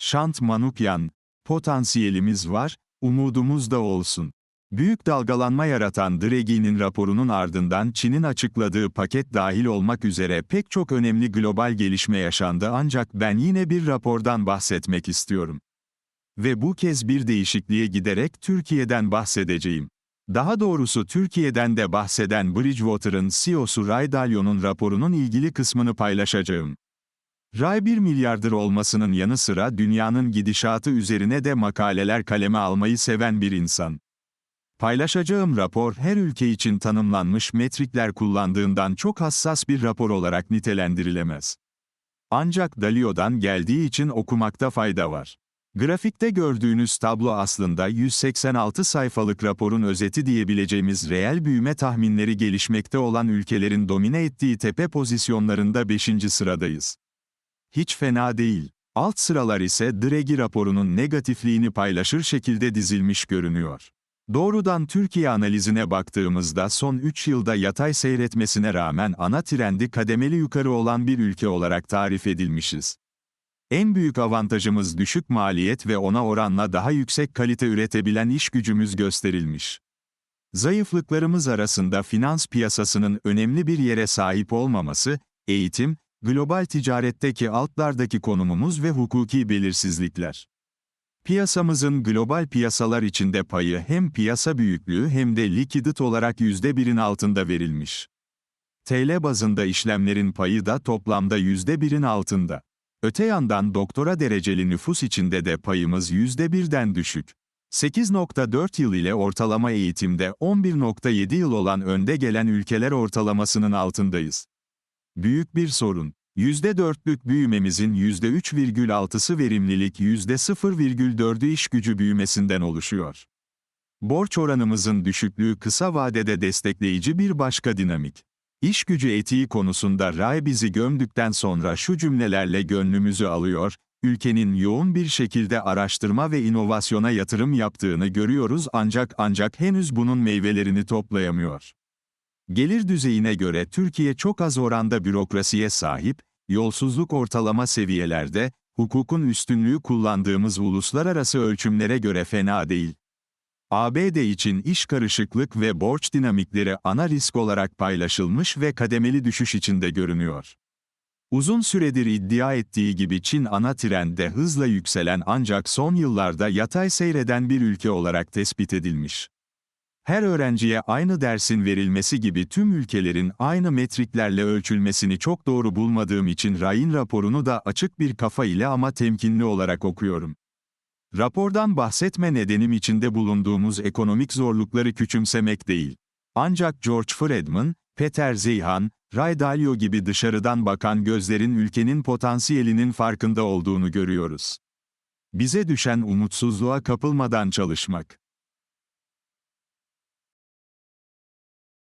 Şant Manukyan, potansiyelimiz var, umudumuz da olsun. Büyük dalgalanma yaratan Draghi'nin raporunun ardından Çin'in açıkladığı paket dahil olmak üzere pek çok önemli global gelişme yaşandı ancak ben yine bir rapordan bahsetmek istiyorum. Ve bu kez bir değişikliğe giderek Türkiye'den bahsedeceğim. Daha doğrusu Türkiye'den de bahseden Bridgewater'ın CEO'su Ray Dalio'nun raporunun ilgili kısmını paylaşacağım. Ray 1 milyardır olmasının yanı sıra dünyanın gidişatı üzerine de makaleler kaleme almayı seven bir insan. Paylaşacağım rapor her ülke için tanımlanmış metrikler kullandığından çok hassas bir rapor olarak nitelendirilemez. Ancak Dalio'dan geldiği için okumakta fayda var. Grafikte gördüğünüz tablo aslında 186 sayfalık raporun özeti diyebileceğimiz reel büyüme tahminleri gelişmekte olan ülkelerin domine ettiği tepe pozisyonlarında 5. sıradayız. Hiç fena değil. Alt sıralar ise Draghi raporunun negatifliğini paylaşır şekilde dizilmiş görünüyor. Doğrudan Türkiye analizine baktığımızda son 3 yılda yatay seyretmesine rağmen ana trendi kademeli yukarı olan bir ülke olarak tarif edilmişiz. En büyük avantajımız düşük maliyet ve ona oranla daha yüksek kalite üretebilen iş gücümüz gösterilmiş. Zayıflıklarımız arasında finans piyasasının önemli bir yere sahip olmaması, eğitim, global ticaretteki altlardaki konumumuz ve hukuki belirsizlikler. Piyasamızın global piyasalar içinde payı hem piyasa büyüklüğü hem de likidit olarak %1'in altında verilmiş. TL bazında işlemlerin payı da toplamda %1'in altında. Öte yandan doktora dereceli nüfus içinde de payımız %1'den düşük. 8.4 yıl ile ortalama eğitimde 11.7 yıl olan önde gelen ülkeler ortalamasının altındayız. Büyük bir sorun. %4'lük büyümemizin %3,6'sı verimlilik %0,4'ü iş gücü büyümesinden oluşuyor. Borç oranımızın düşüklüğü kısa vadede destekleyici bir başka dinamik. İş gücü etiği konusunda Ray bizi gömdükten sonra şu cümlelerle gönlümüzü alıyor, ülkenin yoğun bir şekilde araştırma ve inovasyona yatırım yaptığını görüyoruz ancak ancak henüz bunun meyvelerini toplayamıyor. Gelir düzeyine göre Türkiye çok az oranda bürokrasiye sahip, yolsuzluk ortalama seviyelerde, hukukun üstünlüğü kullandığımız uluslararası ölçümlere göre fena değil. ABD için iş karışıklık ve borç dinamikleri ana risk olarak paylaşılmış ve kademeli düşüş içinde görünüyor. Uzun süredir iddia ettiği gibi Çin ana trende hızla yükselen ancak son yıllarda yatay seyreden bir ülke olarak tespit edilmiş. Her öğrenciye aynı dersin verilmesi gibi tüm ülkelerin aynı metriklerle ölçülmesini çok doğru bulmadığım için Ray'in raporunu da açık bir kafa ile ama temkinli olarak okuyorum. Rapordan bahsetme nedenim içinde bulunduğumuz ekonomik zorlukları küçümsemek değil. Ancak George Friedman, Peter Zeihan, Ray Dalio gibi dışarıdan bakan gözlerin ülkenin potansiyelinin farkında olduğunu görüyoruz. Bize düşen umutsuzluğa kapılmadan çalışmak.